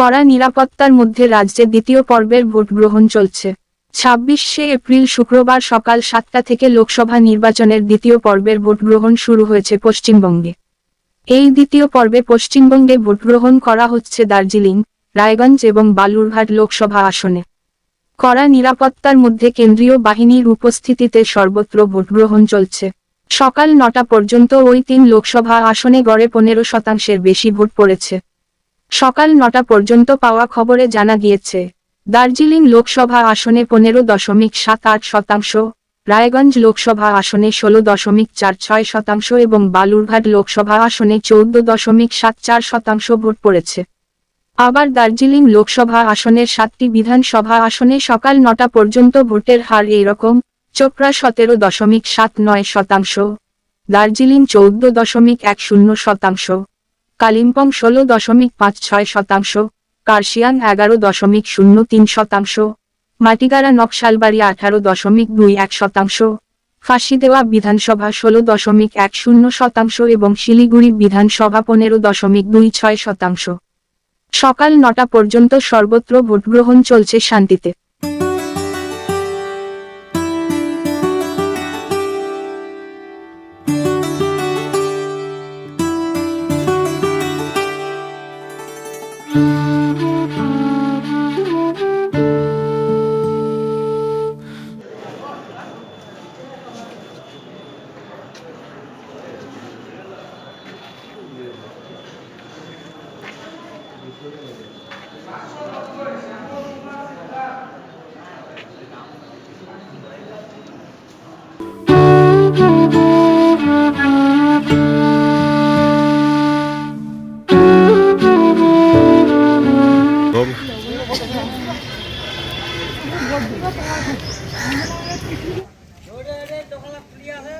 কড়া নিরাপত্তার মধ্যে রাজ্যে দ্বিতীয় পর্বের ভোট গ্রহণ চলছে। ছাব্বিশে এপ্রিল শুক্রবার সকাল সাতটা থেকে লোকসভা নির্বাচনের দ্বিতীয় পর্বের ভোট গ্রহণ শুরু হয়েছে পশ্চিমবঙ্গে। এই দ্বিতীয় পর্বে পশ্চিমবঙ্গে ভোট গ্রহণ করা হচ্ছে দার্জিলিং, রায়গঞ্জ এবং বালুরঘাট লোকসভা আসনে। কড়া নিরাপত্তার মধ্যে কেন্দ্রীয় বাহিনীর উপস্থিতিতে সর্বত্র ভোট গ্রহণ চলছে। সকাল নটা পর্যন্ত ওই তিন লোকসভা আসনে গড়ে পনেরো শতাংশের বেশি ভোট পড়েছে। সকাল নটা পর্যন্ত পাওয়া খবরে জানা গিয়েছে, দার্জিলিং লোকসভা আসনে পনেরো দশমিক সাত আট শতাংশ, রায়গঞ্জ লোকসভা আসনে ষোলো দশমিক চার ছয় শতাংশ এবং বালুরঘাট লোকসভা আসনে চৌদ্দ দশমিক সাত চার শতাংশ ভোট পড়েছে। আবার দার্জিলিং লোকসভা আসনের সাতটি বিধানসভা আসনে সকাল নটা পর্যন্ত ভোটের হার এইরকম, চোপড়া সতেরো দশমিক সাত নয় শতাংশ, দার্জিলিং চৌদ্দ দশমিক এক শূন্য শতাংশ কালিম্পং ষোলো দশমিক পাঁচ ছয় শতাংশ, কার্শিয়াং এগারো দশমিক শূন্য তিন শতাংশ, মাটিগাড়া নকশালবাড়ি আঠারো দশমিক দুই এক শতাংশ ফাঁসি দেওয়া বিধানসভা ষোলো দশমিক এক শূন্য শতাংশ এবং শিলিগুড়ি বিধানসভা পনেরো দশমিক দুই ছয় শতাংশ। সকাল নটা পর্যন্ত সর্বত্র ভোটগ্রহণ চলছে শান্তিতে। দোকান খুলি আছে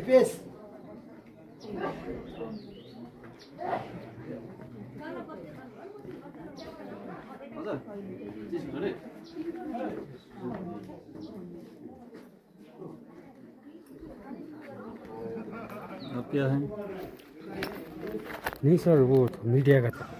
दिपेश अब क्या है नहीं सर वो मीडिया का था